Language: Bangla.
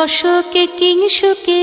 রসকে কিংসুকে